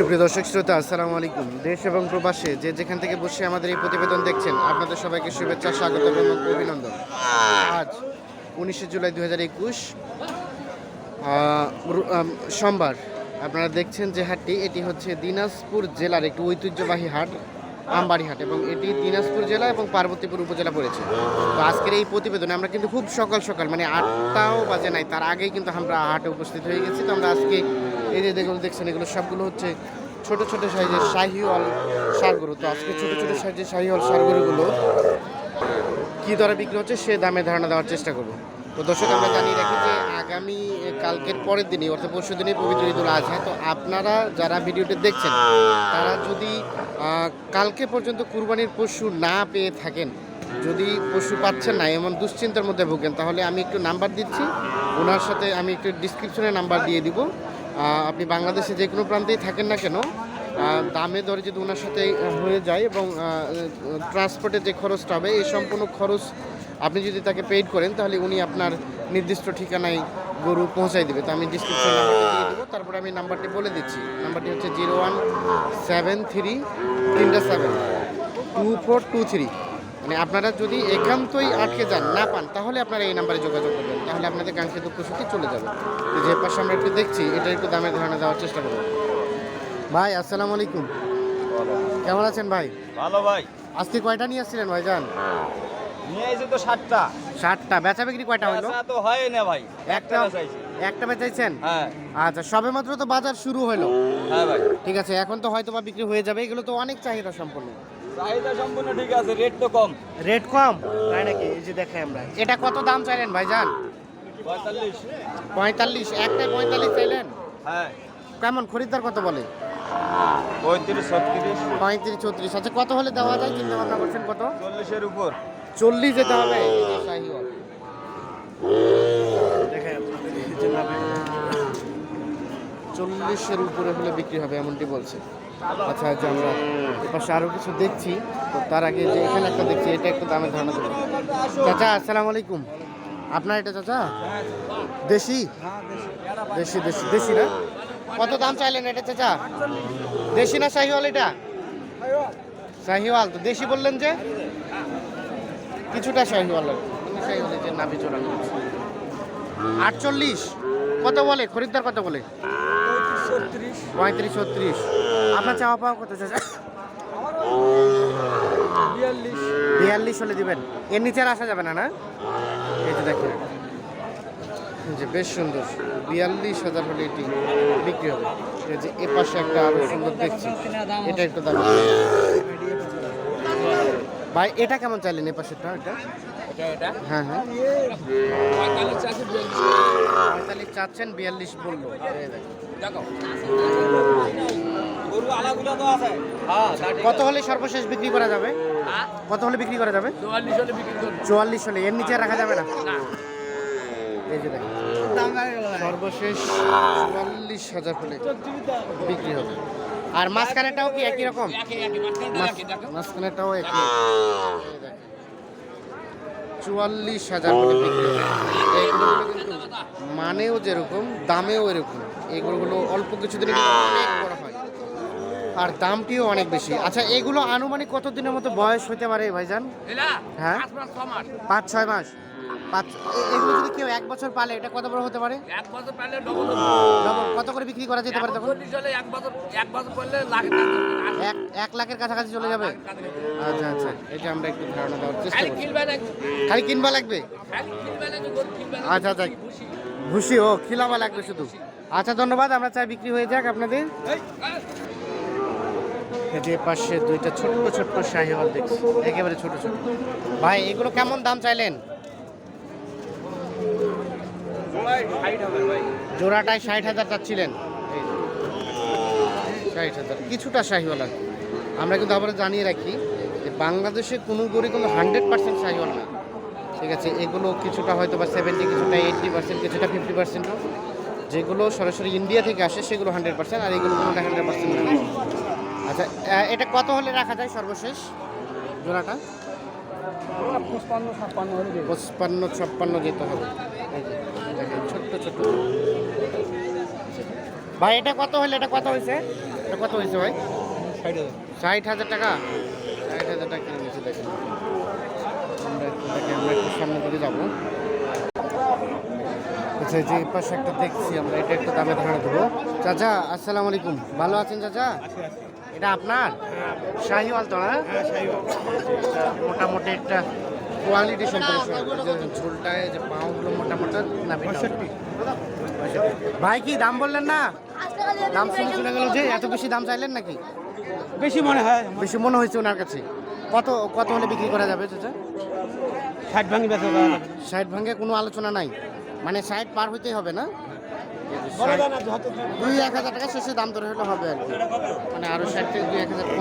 সুপ্রিয় দর্শক শ্রোতা, আসসালামু আলাইকুম। দেশ এবং প্রবাসে যে যেখান থেকে বসে আমাদের এই প্রতিবেদন দেখছেন, আপনাদের সবাইকে শুভেচ্ছা, স্বাগত এবং অভিনন্দন। আজ উনিশে জুলাই দু হাজার একুশ সোমবার আপনারা দেখছেন যে হাটটি, এটি হচ্ছে দিনাজপুর জেলার একটি ঐতিহ্যবাহী হাট, আমবাড়ি হাট এবং এটি দিনাজপুর জেলা এবং পার্বতীপুর উপজেলা পড়েছে। তো আজকের এই প্রতিবেদনে আমরা কিন্তু খুব সকাল সকাল মানে আটটাও বাজে নাই, তার আগেই কিন্তু আমরা হাটে উপস্থিত হয়ে গেছি। তো আমরা আজকে এই যে যেগুলো দেখছেন, এগুলো সবগুলো হচ্ছে ছোট ছোট সাইজের শাহিওয়াল সারগরু। তো আজকে ছোট ছোট সাইজের শাহিওয়াল সারগরুগুলো কী দরে বিক্রি হচ্ছে সে দামে ধারণা দেওয়ার চেষ্টা করব। তো দর্শক, আমরা জানিয়ে রাখি যে আগামী কালকের পরের দিনই, অর্থাৎ পরশু দিনই পবিত্র ঈদুল আজহা। তো আপনারা যারা ভিডিওটি দেখছেন, তারা যদি কালকে পর্যন্ত কুরবানির পশু না পেয়ে থাকেন, যদি পশু পাচ্ছেন না, এমন দুশ্চিন্তার মধ্যে ভোগেন, তাহলে আমি একটু নাম্বার দিচ্ছি। ওনার সাথে আমি একটু ডিসক্রিপশনে নাম্বার দিয়ে দিব। আপনি বাংলাদেশে যে কোনো প্রান্তেই থাকেন না কেন দামে দরে যদি ওনার সাথে হয়ে যায় এবং ট্রান্সপোর্টের যে খরচটা হবে, এই সম্পূর্ণ খরচ আপনি যদি তাকে পেইড করেন, তাহলে উনি আপনার নির্দিষ্ট ঠিকানায় গরু পৌঁছাই দেবে। তো আমি ডিসক্রিপশন দেবো, তারপরে আমি নাম্বারটি বলে দিচ্ছি। নাম্বারটি হচ্ছে জিরো ওয়ান সেভেন থ্রি তিনটা seven two four two three মানে আপনারা যদি একান্তই আটকে যান না পান তাহলে আপনারা এই নাম্বারে যোগাযোগ করবেন। তাহলে আপনাদের কাঙ্ক্ষিত প্রসূতি চলে যাবে। যে পাশে আমরা একটু দেখছি এটা একটু দামের ধারণা দেওয়ার চেষ্টা করব। ভাই আসসালামু আলাইকুম। কেমন আছেন ভাই? ভালো ভাই। আজকে কয়টা নিয়ে আসছিলেন ভাইজান? নিয়ে এসে তো ষাটটা ষাটটা বেচা বিক্রি কয়টা হলো তো হয় না ভাই। একটা একটা চাইছি একটা বেচাইছেন? হ্যাঁ। আচ্ছা সবে মাত্র তো বাজার শুরু হলো হ্যাঁ ভাই। ঠিক আছে এখন তো হয়তো বা বিক্রি হয়ে যাবে। এগুলো তো অনেক চাহিদা সম্পন্ন। চাহিদা সম্পূর্ণ ঠিক আছে রেট তো কম। রেট কম? তাই নাকি? এই যে দেখাই আমরা। এটা কত দাম চাইলেন ভাইজান? পঁয়তাল্লিশ। পঁয়তাল্লিশ। একটাই পঁয়তাল্লিশ চাইলেন? হ্যাঁ। কেমন? খরিদ্দার কত বলে? পঁয়ত্রিশ ছত্রিশ। পঁয়ত্রিশ চৌত্রিশ আচ্ছা কত হলে দেওয়া যায়? চিন্তা ভাবনা করছেন কত? চল্লিশের উপর। চল্লিশ যেতে হবে। চল্লিশের উপরে হলে বিক্রি হবে এমনটি বলছে। আচ্ছা আচ্ছা আমরা এপাশে আরও কিছু দেখছি। তো তার আগে যে এখানে একটা দেখছি, এটা একটু দামের ধারণা দেবো। চাচা, আসসালামু আলাইকুম। আপনার এটা চাচা? দেশি? দেশি দেশি দেশি না? কত দাম চাইলেন এটা চাচা? দেশি না শাহিওয়াল এটা? শাহিওয়াল, তো দেশি বললেন যে? কিছুটা শাহিওয়াল। শাহিওয়াল যে নাভি চড়ানো আটচল্লিশ? কত বলে? খরিদ্দার কত বলে? পঁয়ত্রিশ, ছত্রিশ। আপনার চাওয়া পাওয়া কত বিয়াল্লিশ হলে দিবেন। এর নিচে আসা যাবে না না? এই যে দেখেন। যে বেশ সুন্দর। বিয়াল্লিশ হাজার হলে এটি বিক্রি হবে। এই যে এ পাশে একটা আরও সুন্দর দেখছি। এটা একটু দাম ভাই এটা কেমন চাইলেন এ পাশেরটা? এটা? হ্যাঁ হ্যাঁ। পঁয়তাল্লিশ চাচ্ছেন বিয়াল্লিশ। বলল। দেখেন। গরু আলাগুলো তো আছে। হ্যাঁ কত হলে সর্বশেষ বিক্রি করা যাবে? কত হলে বিক্রি করা যাবে? চুয়াল্লিশ হলে এর নিচে আর রাখা যাবে না? এই যে দেখেন। সর্বশেষ চুয়াল্লিশ হাজার হলে বিক্রি হবে। আর মাঝখানেটাও কি একই রকম? মাঝখানেটাও একই চুয়াল্লিশ হাজার বিক্রি কিন্তু মানেও যেরকম দামেও এরকম। এগুলো অল্প কিছুদিনের কিন্তু অনেক বড়। হয় আর দামটিও অনেক বেশি। আচ্ছা এগুলো আনুমানিক কত দিনের মতো বয়স হতে পারে ভাইজান? হ্যাঁ? পাঁচ ছয় মাস। পাঁচ এগুলো যদি কেউ এক বছর পালে এটা কত বড় হতে পারে? এক বছর কত করে বিক্রি করা যেতে পারে তখন? এক বছর এক বছর করলে লাখ এক এক লাখের কাছাকাছি চলে যাবে? আচ্ছা আচ্ছা। এটা আমরা একটু ধারণা দেওয়ার চেষ্টা খালি করছি। খালি কিনবা লাগবে? আচ্ছা আচ্ছা। ভুসি ও খিলাবা লাগবে শুধু। আচ্ছা ধন্যবাদ। আমরা চাই বিক্রি হয়ে যাক আপনাদের। যে পাশে দুইটা ছোট্ট ছোট্ট শাহিওয়াল দেখছি। একেবারে ছোট ছোট। ভাই, এগুলো কেমন দাম চাইলেন? জোড়াটায় ষাট হাজার চাচ্ছিলেন। ষাট হাজার। কিছুটা শাহিওয়াল আর আমরা কিন্তু আবার জানিয়ে রাখি যে বাংলাদেশে কোনো গরু কিন্তু হান্ড্রেড পার্সেন্ট শাহিওয়াল না। ঠিক আছে, এগুলো কিছুটা হয়তো বা সেভেন্টি কিছুটা এইটটি পার্সেন্ট কিছুটা ফিফটি পার্সেন্ট যেগুলো সরাসরি ইন্ডিয়া থেকে আসে, সেগুলো হান্ড্রেড পার্সেন্ট আর এগুলো কোনোটা হান্ড্রেড পার্সেন্ট না। আচ্ছা এটা কত হলে রাখা যায় সর্বশেষ জোড়াটা? পঁচপান্ন, ছাপ্পান্ন যেতে হবে। ছোট্ট ছোট্ট। ভাই, এটা কত হলে, এটা কত হয়েছে এটা কত হয়েছে ভাই? ষাট হাজার। টাকা? ষাট হাজার টাকা কিনে নিয়েছে, দেখেন। আমরা একটু সামনের দিকে যাব। আচ্ছা যে পাশে একটা দেখছি আমরা এটা একটা দামে ধারণা দেবো। চাচা আসসালামু আলাইকুম। ভালো আছেন চাচা? এটা আপনার? শাহিওয়াল তো না? মোটামুটি একটা কোয়ালিটি সম্পর্কে। ঝোলটায় যে পাউগুলো মোটামুটি না ভাই কি দাম বললেন না? দাম শুনে শুনে গেল যে এত বেশি দাম চাইলেন নাকি? বেশি মনে হয়। বেশি মনে হয়েছে ওনার কাছে। কত কত হলে বিক্রি করা যাবে চাচা? ষাট ভাঙি ষাট ভাঙে কোনো আলোচনা নাই। মানে সাইড পার হইতেই হবে না? দুই এক হাজার টাকা শেষে দাম ধরে হলে হবে আর কি। মানে আরও ষাট থেকে দুই এক হাজার কম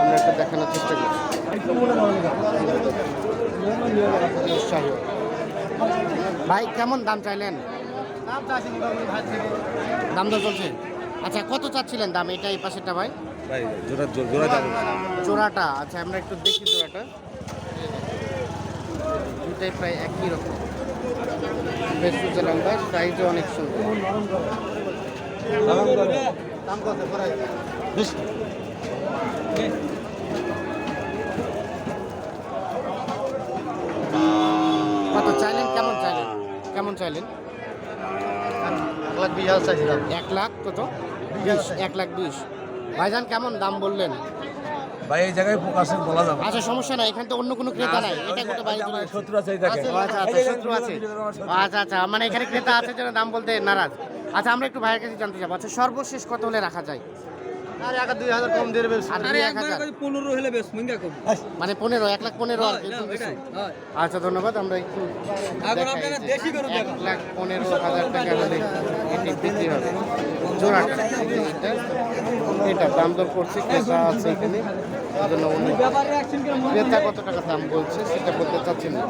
আমরা একটু দেখানোর চেষ্টা করছি। ভাই কেমন দাম চাইলেন? দাম দর চলছে? আচ্ছা কত চাচ্ছিলেন দাম? এটা এই পাশেরটা ভাই। জোড়াটা। আচ্ছা আমরা একটু দেখি জোড়াটা। দুটাই প্রায় একই রকম। বেশ সুজা লম্বা সাইজও অনেক সুন্দর। কত? চাইলেন? কেমন চাইলেন? কেমন চাইলেন? এক লাখ বিশ হাজার চাইছিলাম। এক লাখ কত? বিশ এক লাখ বিশ। ভাইজান কেমন দাম বললেন? ভাই এই জায়গায় প্রকাশে বলা যাবে আচ্ছা সমস্যা নাই এখানে তো অন্য কোনো ক্রেতা নাই। এটা গোটা যাচ্ছে। শত্রু আছে আচ্ছা আচ্ছা শত্রু আছে। আচ্ছা আচ্ছা মানে এখানে ক্রেতা আছে যারা দাম বলতে নারাজ। আচ্ছা আমরা একটু ভাইয়ের কাছে জানতে চাবো। আচ্ছা সর্বশেষ কত হলে রাখা যায়? মানে পনেরো এক লাখ পনেরো আর বেশি। আচ্ছা ধন্যবাদ আমরা একটু এক লাখ পনেরো হাজার টাকা হলে এটি বিক্রি হবে। জোড়াটা। এটা দাম দর করছে ক্রেতা আছে এখানে জন্য ক্রেতা কত টাকা দাম বলছে সেটা বলতে চাচ্ছেন না।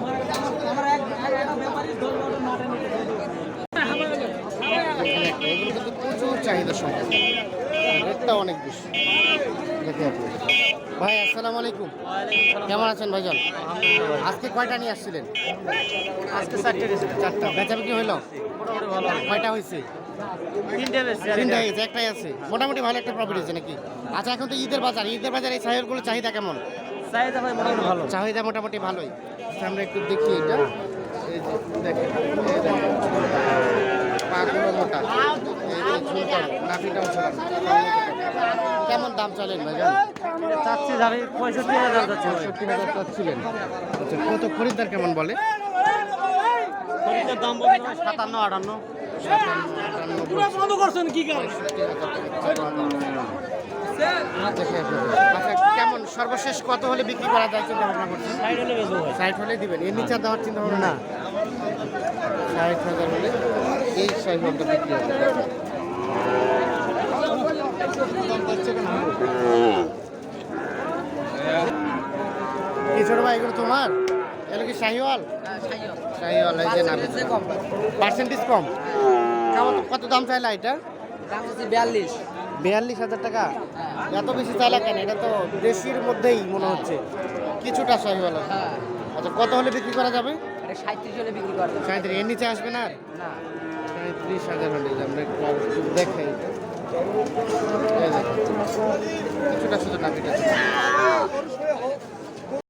এগুলো কিন্তু প্রচুর চাহিদা সম্পন্ন। রেটটা অনেক বেশি। ভাই আসসালামু আলাইকুম। কেমন আছেন ভাইজান? আজকে কয়টা নিয়ে আসছিলেন? আজকে চারটে চারটা। বেচা বিক্রি হইল? কয়টা হয়েছে তিনটা হয়েছে একটাই আছে। মোটামুটি ভালো একটা প্রফিট হয়েছে নাকি? আচ্ছা এখন তো ঈদের বাজার। ঈদের বাজার এই সাহেবগুলো চাহিদা কেমন? চাহিদা মোটামুটি ভালো। চাহিদা মোটামুটি ভালোই। আচ্ছা, আমরা একটু দেখি এটা। পাগুলো মোটা। নাভিটাও কেমন দাম চলেন ভাইজান চাচ্ছি যাবে পঁয়ষট্টি হাজার যাচ্ছে হাজার চাচ্ছিলেন আচ্ছা কত খরিদ্দার কেমন বলে? দাম সাতান্ন আটান্ন। বন্ধ করছেন কি আচ্ছা কেমন সর্বশেষ কত হলে বিক্রি করা যায় চিন্তা ভাবনা করছেন? ষাট হলে দিবেন। এর নিচে দেওয়ার চিন্তা ভাবনা না। ষাট হাজার হলে এই ষাট বিক্রি হবে। কি ছোট ভাই এগুলো তোমার? এগুলো কি শাহিওয়াল? শাহিওয়াল। এই যে নামে। পার্সেন্টেজ কম। কত দাম চাইলা এটা? দাম হচ্ছে বিয়াল্লিশ। বিয়াল্লিশ হাজার টাকা? এত বেশি চাইলা কেন? এটা তো দেশির মধ্যেই মনে হচ্ছে। কিছুটা শাহিওয়াল। হ্যাঁ। আচ্ছা কত হলে বিক্রি করা যাবে? সাঁত্রিশ হলে বিক্রি করবে সাঁত্রিশ এর নিচে আসবে না? সাঁত্রিশ হাজার হলে আমরা একটু দেখাই। কিছুটা শুধু নাপিটা।